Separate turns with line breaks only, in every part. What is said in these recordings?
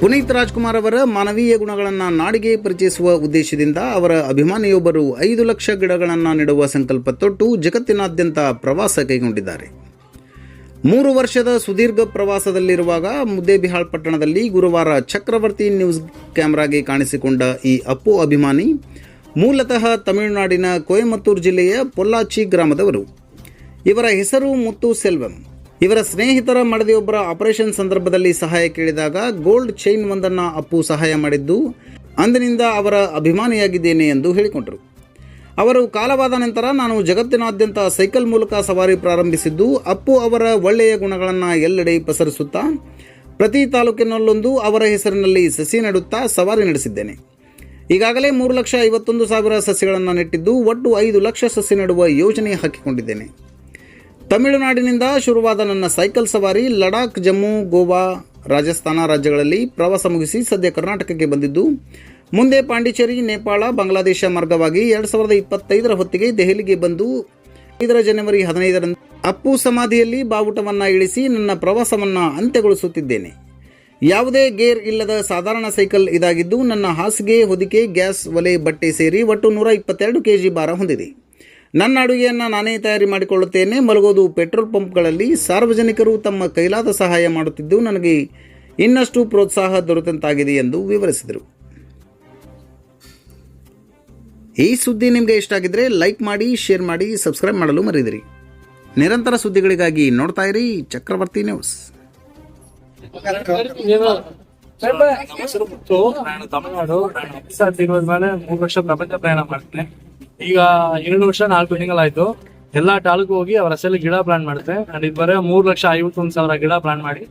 ಪುನೀತ್ ರಾಜ್ಕುಮಾರ್ ಅವರ ಮಾನವೀಯ ಗುಣಗಳನ್ನು ನಾಡಿಗೆ ಪರಿಚಯಿಸುವ ಉದ್ದೇಶದಿಂದ ಅವರ ಅಭಿಮಾನಿಯೊಬ್ಬರು ಐದು ಲಕ್ಷ ಗಿಡಗಳನ್ನು ನೆಡುವ ಸಂಕಲ್ಪ ತೊಟ್ಟು ಜಗತ್ತಿನಾದ್ಯಂತ ಪ್ರವಾಸ ಕೈಗೊಂಡಿದ್ದಾರೆ. ಮೂರು ವರ್ಷದ ಸುದೀರ್ಘ ಪ್ರವಾಸದಲ್ಲಿರುವಾಗ ಮುದ್ದೇಬಿಹಾಳ್ ಪಟ್ಟಣದಲ್ಲಿ ಗುರುವಾರ ಚಕ್ರವರ್ತಿ ನ್ಯೂಸ್ ಕ್ಯಾಮ್ರಾಗೆ ಕಾಣಿಸಿಕೊಂಡ ಈ ಅಪ್ಪು ಅಭಿಮಾನಿ, ಮೂಲತಃ ತಮಿಳುನಾಡಿನ ಕೊಯಮತ್ತೂರು ಜಿಲ್ಲೆಯ ಪೊಲ್ಲಾಚಿ ಗ್ರಾಮದವರು. ಇವರ ಹೆಸರು ಮುತ್ತು ಸೆಲ್ವಂ. ಇವರ ಸ್ನೇಹಿತರ ಮಡದಿಯೊಬ್ಬರ ಆಪರೇಷನ್ ಸಂದರ್ಭದಲ್ಲಿ ಸಹಾಯ ಕೇಳಿದಾಗ ಗೋಲ್ಡ್ ಚೈನ್ ಒಂದನ್ನು ಅಪ್ಪು ಸಹಾಯ ಮಾಡಿದ್ದು, ಅಂದಿನಿಂದ ಅವರ ಅಭಿಮಾನಿಯಾಗಿದ್ದೇನೆ ಎಂದು ಹೇಳಿಕೊಂಡರು. ಅವರು ಕಾಲವಾದ ನಂತರ ನಾನು ಜಗತ್ತಿನಾದ್ಯಂತ ಸೈಕಲ್ ಮೂಲಕ ಸವಾರಿ ಪ್ರಾರಂಭಿಸಿದ್ದು, ಅಪ್ಪು ಅವರ ಒಳ್ಳೆಯ ಗುಣಗಳನ್ನು ಎಲ್ಲೆಡೆ ಪಸರಿಸುತ್ತಾ, ಪ್ರತಿ ತಾಲೂಕಿನಲ್ಲೊಂದು ಅವರ ಹೆಸರಿನಲ್ಲಿ ಸಸಿ ನೆಡುತ್ತಾ ಸವಾರಿ ನಡೆಸಿದ್ದೇನೆ. ಈಗಾಗಲೇ ಮೂರು ಲಕ್ಷ ಐವತ್ತೊಂದು ಸಾವಿರ ಸಸಿಗಳನ್ನು ನೆಟ್ಟಿದ್ದು, ಒಟ್ಟು ಐದು ಲಕ್ಷ ಸಸಿ ನೆಡುವ ಯೋಜನೆ ಹಾಕಿಕೊಂಡಿದ್ದೇನೆ. ತಮಿಳುನಾಡಿನಿಂದ ಶುರುವಾದ ನನ್ನ ಸೈಕಲ್ ಸವಾರಿ ಲಡಾಖ್, ಜಮ್ಮು, ಗೋವಾ ರಾಜಸ್ಥಾನ ರಾಜ್ಯಗಳಲ್ಲಿ ಪ್ರವಾಸ ಮುಗಿಸಿ ಸದ್ಯ ಕರ್ನಾಟಕಕ್ಕೆ ಬಂದಿದ್ದು, ಮುಂದೆ ಪಾಂಡಿಚೇರಿ, ನೇಪಾಳ, ಬಾಂಗ್ಲಾದೇಶ ಮಾರ್ಗವಾಗಿ ಎರಡು ಸಾವಿರದ ಇಪ್ಪತ್ತೈದರ ಹೊತ್ತಿಗೆ ದೆಹಲಿಗೆ ಬಂದು ಐದರ ಜನವರಿ ಹದಿನೈದರಂದು ಅಪ್ಪು ಸಮಾಧಿಯಲ್ಲಿ ಬಾವುಟವನ್ನು ಇಳಿಸಿ ನನ್ನ ಪ್ರವಾಸವನ್ನು ಅಂತ್ಯಗೊಳಿಸುತ್ತಿದ್ದೇನೆ. ಯಾವುದೇ ಗೇರ್ ಇಲ್ಲದ ಸಾಧಾರಣ ಸೈಕಲ್ ಇದಾಗಿದ್ದು, ನನ್ನ ಹಾಸಿಗೆ, ಹೊದಿಕೆ, ಗ್ಯಾಸ್, ಒಲೆ, ಬಟ್ಟೆ ಸೇರಿ ಒಟ್ಟು ನೂರ ಇಪ್ಪತ್ತೆರಡು ಕೆಜಿ ಭಾರ ಹೊಂದಿದೆ. ನನ್ನ ಅಡುಗೆಯನ್ನು ನಾನೇ ತಯಾರಿ ಮಾಡಿಕೊಳ್ಳುತ್ತೇನೆ. ಮಲಗೋದು ಪೆಟ್ರೋಲ್ ಪಂಪ್ಗಳಲ್ಲಿ ಸಾರ್ವಜನಿಕರು ತಮ್ಮ ಕೈಲಾದ ಸಹಾಯ ಮಾಡುತ್ತಿದ್ದು ನನಗೆ ಇನ್ನಷ್ಟು ಪ್ರೋತ್ಸಾಹ ದೊರೆತಂತಾಗಿದೆ ಎಂದು ವಿವರಿಸಿದರು. ಈ ಸುದ್ದಿ ನಿಮಗೆ ಇಷ್ಟ ಆಗಿದ್ರೆ ಲೈಕ್ ಮಾಡಿ, ಶೇರ್ ಮಾಡಿ, ಸಬ್ಸ್ಕ್ರೈಬ್ ಮಾಡಲು ಮರೆಯದಿರಿ ನಿರಂತರ ಸುದ್ದಿಗಳಿಗಾಗಿ ನೋಡ್ತಾ ಇರಿ ಚಕ್ರವರ್ತಿ ನ್ಯೂಸ್.
ಹೆಸರು ಮುತ್ತು ನಾನು ತಮಿಳ್ನಾಡು ತಿಂಗಳ ಮೇಲೆ ಮೂರು ವರ್ಷ ಪ್ರಪಂಚ ಪ್ರಯಾಣ ಮಾಡ್ತೇನೆ ಈಗ ಎರಡು ವರ್ಷ ನಾಲ್ಕು ತಿಂಗಳಾಯ್ತು. ಎಲ್ಲಾ ತಾಲೂಕು ಹೋಗಿ ಅವರ ಹೆಸರಲ್ಲಿ ಗಿಡ ಪ್ಲಾನ್ ಮಾಡುತ್ತೆ ಅಂಡ್ ಇದ್ ಬರೋ ಮೂರು ಲಕ್ಷ ಐವತ್ತೊಂದು ಸಾವಿರ ಗಿಡ ಪ್ಲಾನ್ ಮಾಡಿ.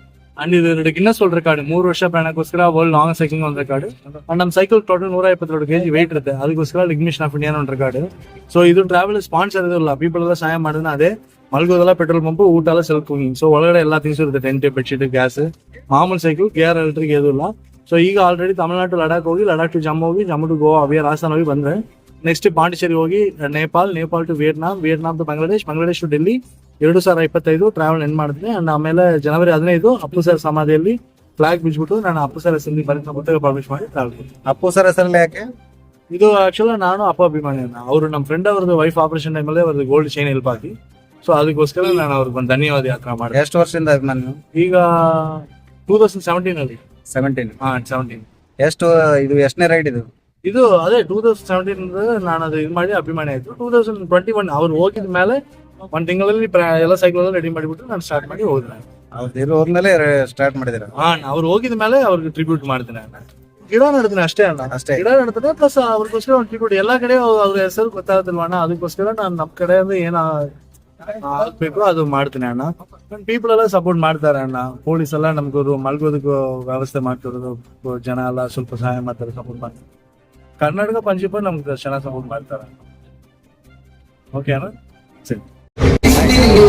ಅಂಡ್ ಇದು ಗಿನ್ನಸ್ ವರ್ಲ್ಡ್ ರೆಕಾರ್ಡ್ ಮೂರು ವರ್ಷ ಪ್ರಯಾಣಕ್ಕೋಸ್ಕರ ವರ್ಲ್ಡ್ ಲಾಂಗ್ ಸೈಕ್ಲಿಂಗ್ ಒಂದು ರೆಕಾರ್ಡ್ ಅಂಡ್ ನಮ್ಮ ಸೈಕಲ್ ಟೋಟಲ್ ನೂರ ಇಪ್ಪತ್ತೆರಡು ಕೆಜಿ ವೆಯ್ಟ್ ಇರುತ್ತೆ. ಅದಕ್ಕೋಸ್ಕರ ಇಗ್ನಿಷನ್ ಆಫ್ ಇಂಡಿಯಾ ಒಂದು ರೆಕಾರ್ಡ್ ಸೊ ಇದು ಟ್ರಾವೆಲ್ ಸ್ಪಾನ್ಸರ್ ಇದಿಲ್ಲ ಪೀಪಲ್ ಎಲ್ಲ ಸಹಾಯ ಮಾಡಿದ್ರೆ ಅದೇ ಮಲ್ಗೋದೆಲ್ಲ ಪೆಟ್ರೋಲ್ ಪಂಪ್ ಊಟ ಎಲ್ಲ ಸೆಲ್ಫ್ ಕುಕಿಂಗ್ ಸೊ ಒಳಗಡೆ ಎಲ್ಲ ಥಿಂಗ್ಸ್ ಇರುತ್ತೆ. ಟೆಂಟ್ ಬೆಡ್ಶೀಟ್ ಗ್ಯಾಸ್ ಮಾಮೂಲಿ ಸೈಕಲ್ ಕೆ ಆರ್ ಎಲ್ಟ್ರಿಗೆ ಇಲ್ಲ. ಸೊ ಈಗ ಆಲ್ರೆಡಿ ತಮಿಳ್ನಾಡು ಲಡಾಖ್ ಹೋಗಿ ಲಡಾಖ್ ಟು ಜಮ್ಮು ಹೋಗಿ ಜಮ್ಮು ಟು ಗೋವಾ ಅವಿಯ ರಾಜಸ್ಥಾನ ಹೋಗಿ ಬಂದ್ರೆ ನೆಕ್ಸ್ಟ್ ಪಾಂಡಿಚೇರಿ ಹೋಗಿ Nepal Nepal to Vietnam Vietnam to Bangladesh Bangladesh to Delhi ಎರಡು ಸಾವಿರ ಇಪ್ಪತ್ತೈದು ಟ್ರಾವೆಲ್ ಎಂಡ್ ಮಾಡಿದ್ವಿ ಅಂಡ್ ಆಮೇಲೆ ಜನವರಿ ಹದಿನೈದು ಅಪ್ಪು ಸರ್ ಸಮಾಧಿಯಲ್ಲಿ ಫ್ಲಾಗ್ ಬಿಚ್ಬಿಟ್ಟು ನಾನು ಅಪ್ಪು ಸರ್ ಹೆಸರಲ್ಲಿ ಬರೀ ಪುಸ್ತಕ ಪಬ್ಲಿಷ್ ಮಾಡಿ ಟ್ರಾವೆಲ್
ಅಪ್ಪು ಸರ್ ಹೆಸರಲ್ಲಿ ಯಾಕೆ?
ಇದು ಆಕ್ಚುಲಿ ನಾನು ಅಪ್ಪ ಅಭಿಮಾನಿ ಅವರು ನಮ್ಮ ಫ್ರೆಂಡ್ ಅವ್ರದ್ದು ವೈಫ್ ಆಪರೇಷನ್ ಟೈಮಲ್ಲಿ ಅವ್ರದ್ದು ಗೋಲ್ಡ್ ಚೈನ್ ಹೆಲ್ಪ್ ಆಗಿ. ಸೊ ಅದಕ್ಕೋಸ್ಕರ ನಾನು ಅವ್ರಿಗೆ ಒಂದು ಧನ್ಯವಾದ ಯಾತ್ರಾ ಮಾಡಿ
ಎಷ್ಟು ವರ್ಷದಿಂದ ಅಭಿಮಾನಿ
ಈಗ ಟೂ ತೌಸಂಡ್ ಸೆವೆಂಟೀನ್ ಅಲ್ಲಿ.
ಸೆವೆಂಟೀನ್
ಹಾ ಸೆವೆಂಟೀನ್
ಎಷ್ಟು ಇದು ಎಷ್ಟನೇ ರೈಡ್ ಇದು?
ಇದು ಅದೇ ಟೂ ತೌಸಂಡ್ ಸೆವೆಂಟೀನ್ ನಾನು ಅದು ಇದು ಮಾಡಿ ಅಭಿಮಾನಿ ಆಯಿತು. ಟೂ ತೌಸಂಡ್ ಟ್ವೆಂಟಿ ಒನ್ ಅವ್ರು ಹೋಗಿದ ಮೇಲೆ ಒಂದ್ ತಿಂಗಳಲ್ಲಿ ಎಲ್ಲ ಸೈಕಲ್ ಎಲ್ಲ ರೆಡಿ ಮಾಡಿಬಿಟ್ಟು ನಾನು ಸ್ಟಾರ್ಟ್ ಮಾಡಿ ಹೋದ್ರೆ
ಅವ್ರು ಹೋದ್ಮೇಲೆ ಸ್ಟಾರ್ಟ್ ಮಾಡಿದಿರ
ಹಾ ಅವ್ರು ಹೋಗಿದ ಮೇಲೆ ಅವ್ರಿಗೆ ಟ್ರಿಬ್ಯೂಟ್ ಮಾಡ್ತೀನಿ ನಾನು. ಗಿಡ ನಡ್ತೀನಿ ಅಷ್ಟೇ ಅಣ್ಣ
ಅಷ್ಟೇ.
ಗಿಡ ನಡ್ತಾನೆ ಪ್ಲಸ್ ಅವ್ರಿಗೋಸ್ಕರ ಒಂದು ಟ್ರಿಬ್ಯೂಟ್ ಎಲ್ಲಾ ಕಡೆ ಅವ್ರ ಹೆಸರು ಗೊತ್ತಾಗುತ್ತಿಲ್ವ ಅಣ್ಣ? ಅದಕ್ಕೋಸ್ಕರ ನಾನು ನಮ್ಮ ಕಡೆ ಅಂದ್ರೆ ಏನ ಆಗ್ಬೇಕು ಅದು ಮಾಡ್ತೀನಿ ಅಣ್ಣ. ಪೀಪಲ್ ಎಲ್ಲ ಸಪೋರ್ಟ್ ಮಾಡ್ತಾರೆ ಅಣ್ಣ. ಪೊಲೀಸ್ ಎಲ್ಲ ನಮ್ಗೂ ಮಲ್ಗೋದಕ್ಕೂ ವ್ಯವಸ್ಥೆ ಮಾಡ್ತಿರೋದು ಜನ ಎಲ್ಲ ಸ್ವಲ್ಪ ಸಹಾಯ ಮಾಡ್ತಾರೆ ಸಪೋರ್ಟ್ ಮಾಡ್ತಾರೆ. ಕರ್ನಾಟಕ ಪಂಚಿಪ ನಮ್ಗೆ ಚೆನ್ನಾಗಿ ಸಪೋರ್ಟ್ ಮಾಡ್ತಾರೆ. ಓಕೆ ಅಣ್ಣ? ಸರಿ.